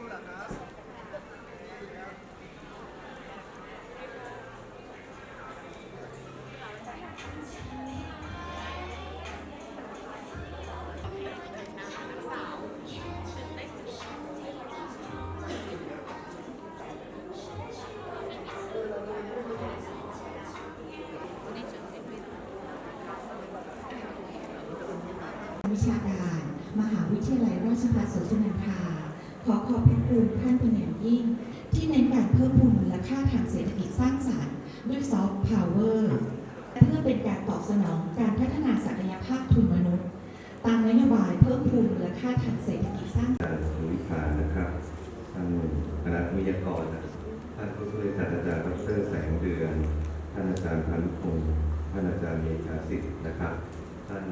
มเหรอครับวิชาการ มหาวิทยาลัยราชภัฏสวนสุนันทา ขอขอบพระคุณท่านเป็นอย่างยิ่ง ที่เน้นการเพิ่มพูนมูลค่าทางเศรษฐกิจสร้างสรรค์ด้วยซอฟต์พาวเวอร์เพื่อเป็นการตอบสนองการพัฒนาศักยภาพทุนมนุษย์ ตามนโยบายเพิ่มพูนมูลค่าทางเศรษฐกิจสร้างอาจารย์สุวิชานะครับท่านคณะวิทยากรท่านผู้ช่วยศาสตราจารย์ดรแสงเดือนท่านอาจารย์พันธุ์พงศ์ท่านอาจารย์เมธาสิทธิ์นะครับ ท่าน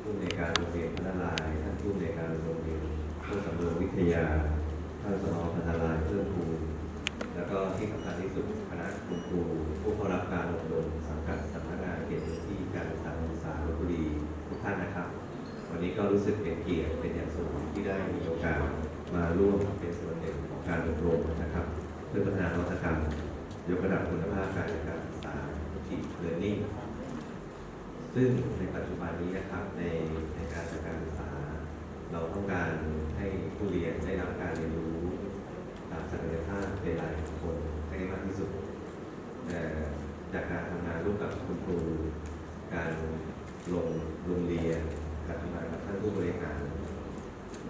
ผู้ในการโรงเรียนพัฒนาลาย ท่านผู้ในการโรงเรียน เพื่อสำรวจวิทยาท่านสนพัฒนาลายเพิ่มพูแล้วก็ที่สำคัญที่สุดคณะคุณครูผู้เข้ารับการอบรมสังกัดสำนักงานเขตพื้นที่การศึกษาศึกษาลพบุรีทุกท่านนะครับ วันนี้ก็รู้สึกเป็นเกียรติเป็นอย่างสูงที่ได้มีโอกาสมาร่วมเป็นส่วนหนึ่งของการอบรมนะครับ เพื่อพัฒนานวัตกรรม ยกระดับคุณภาพการศึกษาที่ learning ซึ่งในปัจจุบันนี้นะครับในในการจัดการศึกษา เราต้องการให้ผู้เรียนได้รับการเรียนรู้ตามศักยภาพในหลายคนให้ได้มากที่สุด แต่ จากการทำงานร่วมกับคุณครูการลงโรงเรียนกับทำงานกับท่านผู้บริหาร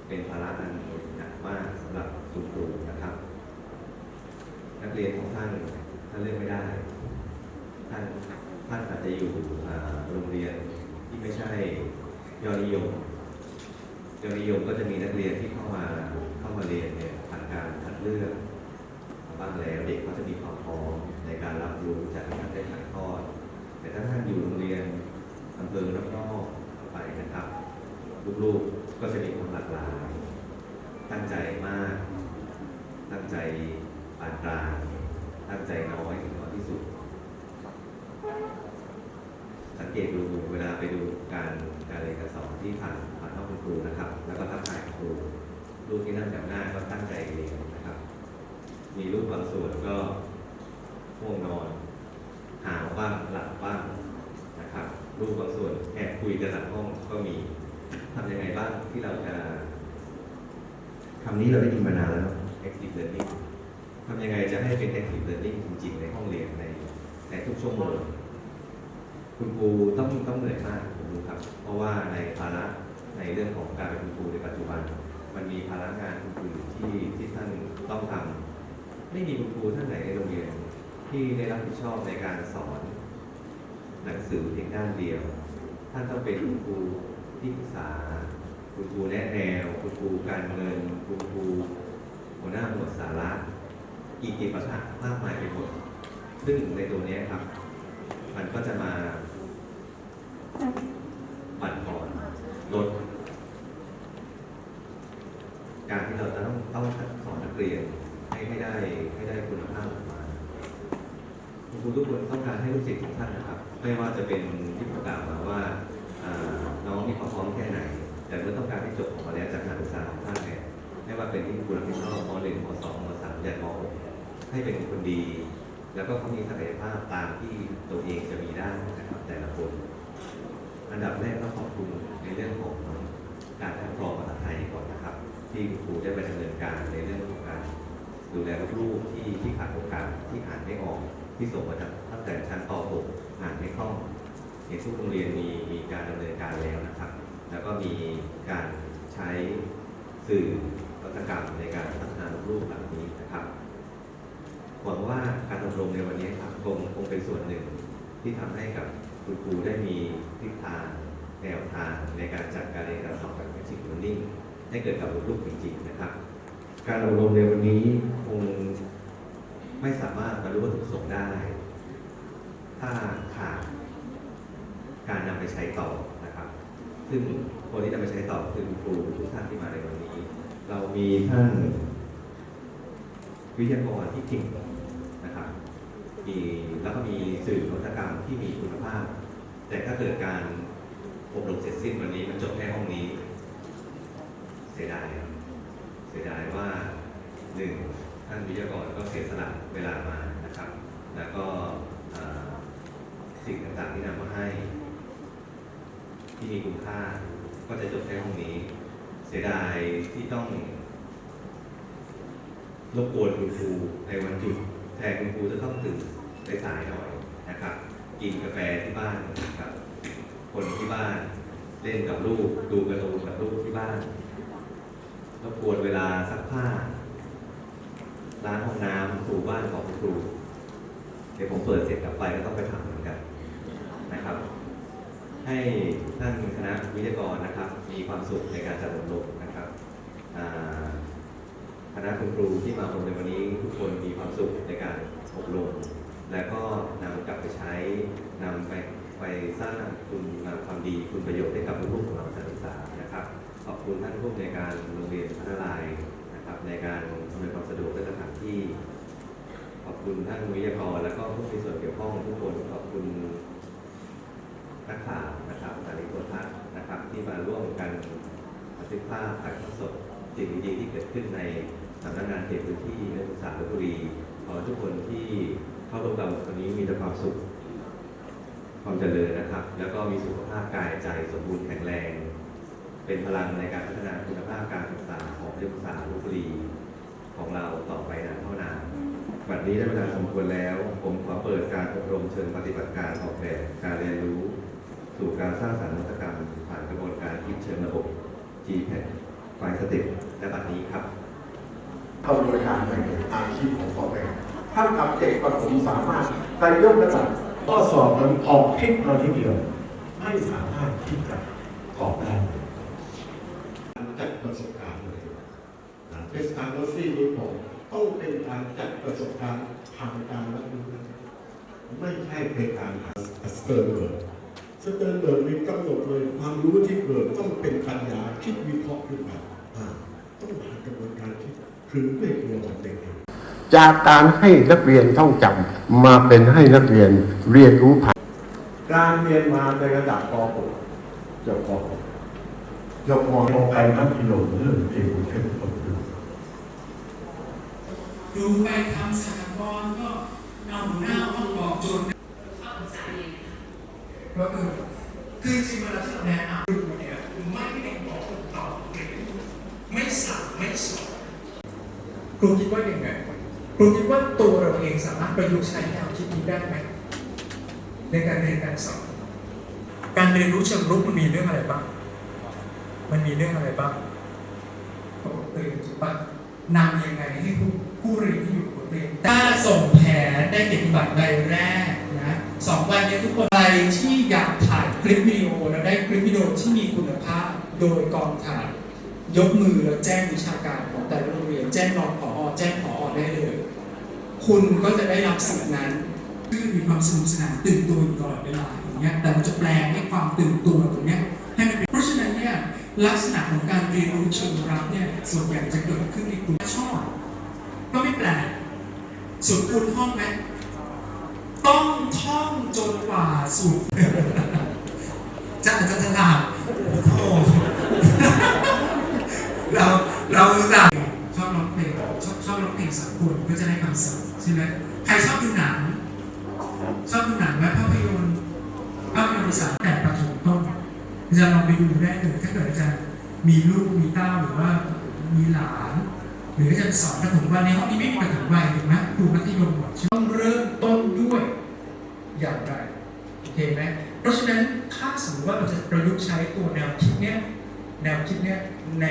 เป็นภาระอันหนักมากสำหรับคุณครูนะครับ นักเรียนของท่านท่านเลือกไม่ได้ ท่านท่านอาจจะอยู่โรงเรียนที่ไม่ใช่ยอดนิยมยอดนิยมก็จะมีนักเรียนที่เข้ามาเข้ามาเรียนเนี่ยผ่านการคัดเลือก แล้วเด็กเขาจะมีความพร้อมในการรับรู้จากการได้ถ่ายทอด แต่ถ้าท่านอยู่โรงเรียนอำเภอนอกๆไปนะครับลูกๆก็จะมีความหลากหลาย ตั้งใจมาก ตั้งใจปานกลางตั้งใจน้อยถึงน้อยที่สุด สังเกตดูเวลาไปดูการการเรียนการสอนที่ผ่านผ่านห้องคุณครูนะครับ แล้วก็ทักทายครูลูกที่นั่งแถวหน้าก็ตั้งใจเรียน นะครับมีลูกบางส่วนก็ง่วงนอน หาวบ้างหลับบ้างนะครับลูกบางส่วนแอบคุยกันหลังห้องก็มีทำยังไงบ้างที่เราจะคำนี้เราได้ยินมานานแล้วเนอะ active learning ทำยังไงจะให้เป็น active learning จริงๆ ในห้องเรียนในในทุกชั่วโมงคุณครูต้องต้องเหนื่อยมากผมรู้ครับ เพราะว่าในภาระในเรื่องของการเป็นคุณครูในปัจจุบัน มันมีภาระงานอื่นๆที่ที่ท่านต้องทำ ไม่มีคุณครูท่านไหนในโรงเรียนที่ได้รับผิดชอบในการสอน หนังสือเพียงด้านเดียว ท่านต้องเป็นคุณครูที่ปรึกษาคุณครูแนะแนว คุณครูการเงินคุณครูหัวหน้าหมวดสาระอีกกิจวัตรมากมายไปหมดซึ่งในตัวนี้ครับ มันก็จะมา บั่นทอนลด การที่เราจะต้องต้องสอนนักเรียน ให้ได้คุณภาพออกมาคุณครูทุกคนต้องการให้ลูกศิษย์ของท่านนะครับ ไม่ว่าจะเป็นที่ผมกาวมาว่าน้องมีความพร้อมแค่ไหน แต่เมื่อต้องการให้จบออกมาแล้วจากการศึกษาของท่านเนี่ยไม่ว่าเป็นที่ครูรับผิดชอบม .1 ม .2 ม .3 ยันม .6 ให้เป็นคนดี แล้วก็เขามีศักยภาพตามที่ตัวเองจะมีได้นะครับแต่ละคนอันดับแรกก็ขอบคุณในเรื่องของการคัดกรองภาษาไทยก่อนนะครับ ที่ครูได้ไปดำเนินการในเรื่องของการ ดูแลลูกๆที่ที่ขาดโอกาสที่อ่านไม่ออกที่ส่งมาจากตั้งแต่ชั้นป .6 อ่านไม่คล่องในทุกโรงเรียนมีมีการดำเนินการแล้วนะครับ แล้วก็มีการใช้สื่อวัตกรรมในการพัฒนาลูกแบบนี้นะครับหวังว่าการอบรมในวันนี้ครับคงคงเป็นส่วนหนึ่งที่ทำให้กับคุณครูได้มีทิศทางแนวทางในการจัดการเรียนการสอนแบบ active learning ให้เกิดกับลูกๆจริงๆนะครับ การอบรมในวันนี้คงไม่สามารถบรรลุวัตถุประสงค์ได้ ถ้าขาดการนำไปใช้ต่อนะครับ ซึ่งคนที่จะไปใช้ต่อคือครูทุกท่านที่มาในวันนี้ เรามีท่านวิทยากรที่เก่งนะครับมีแล้วก็มีสื่อนวัตกรรมที่มีคุณภาพ แต่ถ้าเกิดการอบรมเสร็จสิ้นวันนี้มันจบแค่ห้องนี้ เสียดายครับ สียดายว่าหนึ่งท่านวิทยากรก็เสียสละเวลามานะครับ แล้วก็สิ่งต่างๆที่นำมาให้ ที่มีคุณค่า ก็จะจบแค่ห้องนี้ เสียดายที่ต้องรบกวนคุณครูในวันหยุดแทนคุณครูจะต้องตื่นสายหน่อยนะครับ กินกาแฟที่บ้านกับ คนที่บ้านเล่นกับลูก ดูการ์ตูนกับลูกที่บ้าน รบกวนเวลาซักผ้าล้างห้องน้ำถูบ้านของครู เดี๋ยวผมเปิดเสร็จกลับไปก็ต้องไปทำเหมือนกันนะครับ ให้ท่านคณะวิทยากรนะครับ มีความสุขในการจัดอบรมนะครับคณะคุณครูที่มาอบรมในวันนี้ทุกคนมีความสุขในการอบรม และก็นำกลับไปใช้นำไปไปสร้างคุณงามความดีคุณประโยชน์ให้กับลูกๆของเรานักศึกษานะครับขอบ คุณท่านผู้ในการโรงเรียนพัฒนาลายนะครับ ในการอำนวยความสะดวกและสถานที่ ขอบคุณท่านวิทยากรและก็ผู้มีส่วนเกี่ยวข้องทุกคน ขอบคุณนักข่าวนะครับนาฬิโทรทัศน์นะครับ ที่มาร่วมกันบันทึกภาพถ่ายทอดสดสิ่งดีๆที่เกิดขึ้นในสำนักงานเขตพื้นที่นักศึกษาลพบุรีขอทุกคนที่เข้าร่วมกับวันนี้มีแต่ความสุข ความเจริญนะครับ แล้วก็มีสุขภาพกายใจสมบูรณ์แข็งแรง เป็นพลังในการพัฒนาคุณภาพการศึกษาของนักศึกษาลพบุรีของเราต่อไปนานเท่านานบัดนี้ได้เวลาสมควรแล้ว ผมขอเปิดการอบรมเชิงปฏิบัติการออกแบบการเรียนรู้ สู่การสร้างสรรค์นวัตกรรม ผ่านกระบวนการคิดเชิงระบบ GPAT ไฟสเต็ปและบัดนี้ครับเข้าบริการในอาชีพของพ่อแม่ท่านกับเด็กประถมสามารถไปยกระดับข้อสอบมันออกพลิกเราทีเดียว ไม่สามารถที่จะตอบได้จัดประสบการณ์เลย เทสการลซี่นี้ผมต้องเป็นการจัดประสบการณ์ทางการรับรู้ไม่ใช่เป็นการหาสเตอร์เบิร์กสเตอร์เบิร์กมีกำหนดเลยความรู้ที่เกิดต้องเป็นปัญญาคิดวิเคราะห์ขึ้นมาต้องผ่านกระบวนการคิดคือด้วยตัวของเด็กเองจากการให้นักเรียนท่องจำมาเป็นให้นักเรียนเรียนรู้ผ่านการเรียนมาในระดับป .6 จบป .6 จบม .6 ไปมัธยมเรื่องเองเช่นคนอื่น ดูไปทำสถาบันก็เอาหัวหน้าห้องบอกจนเข้าภาษาเองก็คือคือจริงเวลาที่เราแนะนำดูเนี่ยไม่ได้บอกตอบเก่งไม่สั่งไม่สอนครูคิดว่าอยังไงครูคิดว่าตัวเราเองสามารถประยุกต์ใช้แนวคิดนี้ได้ไหมในการเรียนการสอนการเรียนรู้เชิงรุกมันมีเรื่องอะไรบ้าง มันมีเรื่องอะไรบ้างเรียนถูกปะนำยังไงให้ผู้ ส่งแผนได้เกียรติบัตรใบแรกนะสองวันนี้ทุกคนใครที่อยากถ่ายคลิปวิดีโอแล้วได้คลิปวิดีโอที่มีคุณภาพโดยกองถ่ายยกมือแล้วแจ้งวิชาการของแต่ละโรงเรียนแจ้งรองผอแจ้งผอได้เลย คุณก็จะได้รับสิทธินั้นคือมีความสนุกสนานตื่นตัวอยู่ตลอดเวลาอย่างเงี้ยแต่เราจะแปลงให้ความตื่นตัวตรงเนี้ยให้มันเป็นเพราะฉะนั้นเนี่ยลักษณะของการเรียนรู้เชิงรับเนี่ยส่วนใหญ่จะเกิดขึ้นในกลุ่มชอบก็ไม่แปลก สุดคุณท่องไหมต้องท่องจนกว่าสุดจะจะจะถามโอ้โหเราเราจะชอบร้องเพลงชอบชอบร้องเพลงสากลก็จะได้คำศัพท์ใช่ไหมใครชอบดูหนังชอบดูหนังไหมภาพยนตร์ภาพยนตร์ภาษาแต่ประถมต้นอาจารย์ลองไปดูได้เลยถ้าเกิดอาจารย์มีลูกมีเต้าหรือว่ามีหลาน หรือจะสอนประถมวัยในห้องนี้ไม่มีประถมวัยถูกไหมครูมัธยมหมดต้องเริ่มต้นด้วยอย่างไรโอเคไหมเพราะฉะนั้นถ้าสมมติว่าเราจะประยุกต์ใช้ตัวแนวคิดเนี้ยแนวคิดเนี้ยใน